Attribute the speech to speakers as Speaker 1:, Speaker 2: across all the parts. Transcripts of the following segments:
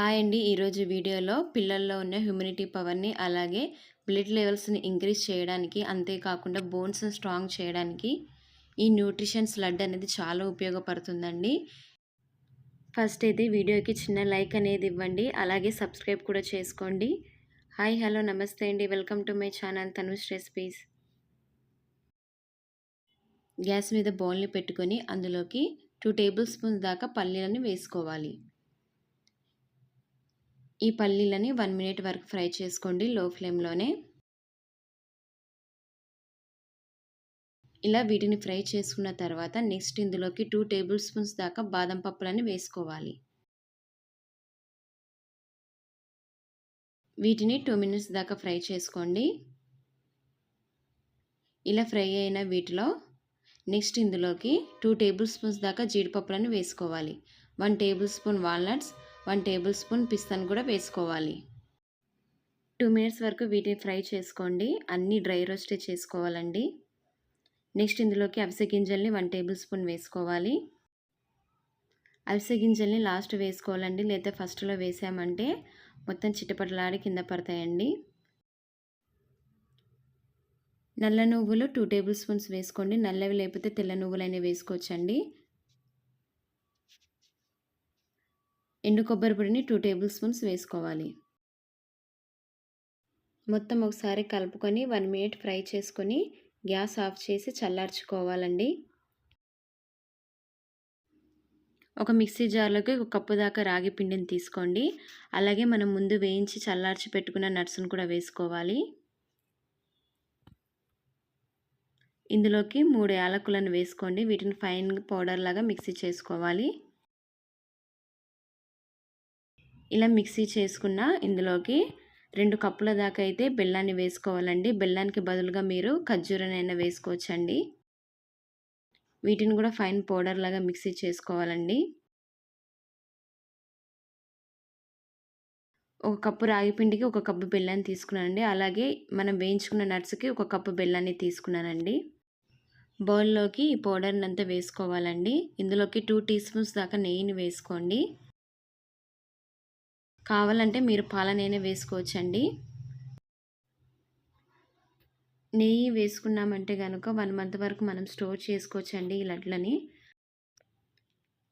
Speaker 1: Hi అండి. ఈరోజు వీడియోలో పిల్లల్లో ఉన్న హ్యూమినిటీ పవర్ని అలాగే బ్లడ్ లెవెల్స్ని ఇంక్రీజ్ చేయడానికి అంతేకాకుండా బోన్స్ని స్ట్రాంగ్ చేయడానికి ఈ న్యూట్రిషన్ స్లడ్ అనేది చాలా ఉపయోగపడుతుందండి. ఫస్ట్ అయితే వీడియోకి చిన్న లైక్ అనేది ఇవ్వండి. అలాగే సబ్స్క్రైబ్ కూడా చేసుకోండి. హాయ్ హలో నమస్తే అండి. Welcome to my channel Tanush recipes. Gas మీద బౌల్ని పెట్టుకొని అందులోకి టూ టేబుల్ స్పూన్స్ దాకా పల్లీలను వేసుకోవాలి. ఈ పల్లీలని వన్ మినిట్ వరకు ఫ్రై చేసుకోండి లో ఫ్లేమ్లోనే. ఇలా వీటిని ఫ్రై చేసుకున్న తర్వాత నెక్స్ట్ ఇందులోకి టూ టేబుల్ స్పూన్స్ దాకా బాదం పప్పులని వేసుకోవాలి. వీటిని టూ మినిట్స్ దాకా ఫ్రై చేసుకోండి. ఇలా ఫ్రై అయిన వీటిలో నెక్స్ట్ ఇందులోకి టూ టేబుల్ స్పూన్స్ దాకా జీడిపప్పులను వేసుకోవాలి. One tablespoon walnuts one tablespoon పిస్తాను కూడా వేసుకోవాలి. టూ మినిట్స్ వరకు వీటిని ఫ్రై చేసుకోండి. అన్నీ డ్రై రోస్టే చేసుకోవాలండి. నెక్స్ట్ ఇందులోకి అవిసె గింజల్ని వన్ టేబుల్ స్పూన్ వేసుకోవాలి. అవిసె గింజల్ని లాస్ట్ వేసుకోవాలండి. లేదా ఫస్ట్లో వేసామంటే మొత్తం చిట్టపటలాడి కింద పడతాయండి. నల్ల నువ్వులు టూ టేబుల్ స్పూన్స్ వేసుకోండి. నల్లవి లేకపోతే తెల్ల నువ్వులైనా వేసుకోవచ్చండి. ఎండు కొబ్బరి పొడిని టూ టేబుల్ స్పూన్స్ వేసుకోవాలి. మొత్తం ఒకసారి కలుపుకొని వన్ మినిట్ ఫ్రై చేసుకొని గ్యాస్ ఆఫ్ చేసి చల్లార్చుకోవాలండి. ఒక మిక్సీ జార్లోకి ఒక కప్పు దాకా రాగి పిండిని తీసుకోండి. అలాగే మనం ముందు వేయించి చల్లార్చి పెట్టుకున్న నట్స్ను కూడా వేసుకోవాలి. ఇందులోకి మూడు యాలకులను వేసుకోండి. వీటిని ఫైన్ పౌడర్ లాగా మిక్సీ చేసుకోవాలి. ఇలా మిక్సీ చేసుకున్న ఇందులోకి రెండు కప్పుల దాకా అయితే బెల్లాన్ని వేసుకోవాలండి. బెల్లానికి బదులుగా మీరు ఖర్జూరనైనా వేసుకోవచ్చండి. వీటిని కూడా ఫైన్ పౌడర్ లాగా మిక్సీ చేసుకోవాలండి. ఒక కప్పు రాగి పిండికి ఒక కప్పు బెల్లాన్ని తీసుకున్నానండి. అలాగే మనం వేయించుకున్న నట్స్కి ఒక కప్పు బెల్లాన్ని తీసుకున్నానండి. బౌల్లోకి ఈ పౌడర్ని అంతా వేసుకోవాలండి. ఇందులోకి టూ టీ స్పూన్స్ దాకా నెయ్యిని వేసుకోండి. కావాలంటే మీరు పాలనైనా వేసుకోవచ్చండి. నెయ్యి వేసుకున్నామంటే కనుక వన్ మంత్ వరకు మనం స్టోర్ చేసుకోవచ్చండి ఈ లడ్లని.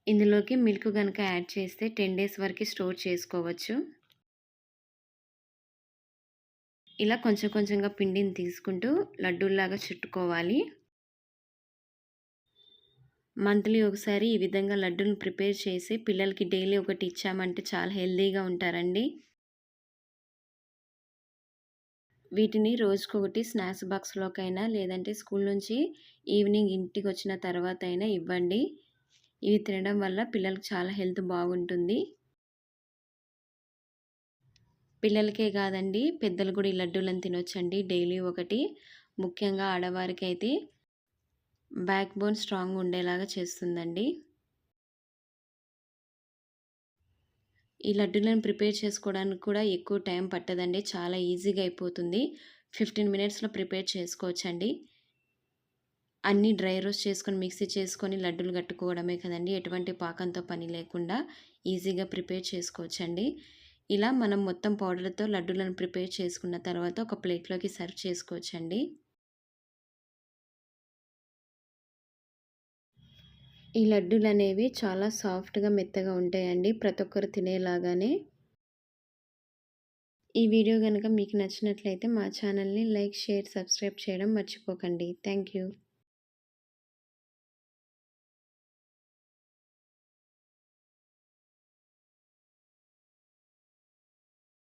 Speaker 1: ఇందులోకి మిల్క్ కనుక యాడ్ చేస్తే టెన్ డేస్ వరకు స్టోర్ చేసుకోవచ్చు. ఇలా కొంచెం కొంచెంగా పిండిని తీసుకుంటూ లడ్డూల్లాగా చుట్టుకోవాలి. మంత్లీ ఒకసారి ఈ విధంగా లడ్డూని ప్రిపేర్ చేసి పిల్లలకి డైలీ ఒకటి ఇచ్చామంటే చాలా హెల్తీగా ఉంటారండి. వీటిని రోజుకొకటి స్నాక్స్ బాక్స్లోకైనా లేదంటే స్కూల్ నుంచి ఈవినింగ్ ఇంటికి వచ్చిన తర్వాత అయినా ఇవ్వండి. ఇవి తినడం వల్ల పిల్లలకు చాలా హెల్త్ బాగుంటుంది. పిల్లలకే కాదండి పెద్దలు కూడా ఈ లడ్డూలను తినొచ్చండి డైలీ ఒకటి. ముఖ్యంగా ఆడవారికి అయితే బ్యాక్ బోన్ స్ట్రాంగ్ ఉండేలాగా చేస్తుందండి. ఈ లడ్డూలను ప్రిపేర్ చేసుకోవడానికి కూడా ఎక్కువ టైం పట్టదండి. చాలా ఈజీగా అయిపోతుంది. ఫిఫ్టీన్ మినిట్స్లో ప్రిపేర్ చేసుకోవచ్చండి. అన్నీ డ్రై రోస్ట్ చేసుకొని మిక్సీ చేసుకొని లడ్డూలు కట్టుకోవడమే కదండి. ఎటువంటి పాకంతో పని లేకుండా ఈజీగా ప్రిపేర్ చేసుకోవచ్చండి. ఇలా మనం మొత్తం పౌడర్తో లడ్డూలను ప్రిపేర్ చేసుకున్న తర్వాత ఒక ప్లేట్లోకి సర్వ్ చేసుకోవచ్చండి. ఈ లడ్డూలు అనేవి చాలా సాఫ్ట్గా మెత్తగా ఉంటాయండి ప్రతి ఒక్కరు తినేలాగానే. ఈ వీడియో కనుక మీకు నచ్చినట్లయితే మా ఛానల్ని లైక్ షేర్ సబ్స్క్రైబ్ చేయడం మర్చిపోకండి. Thank you.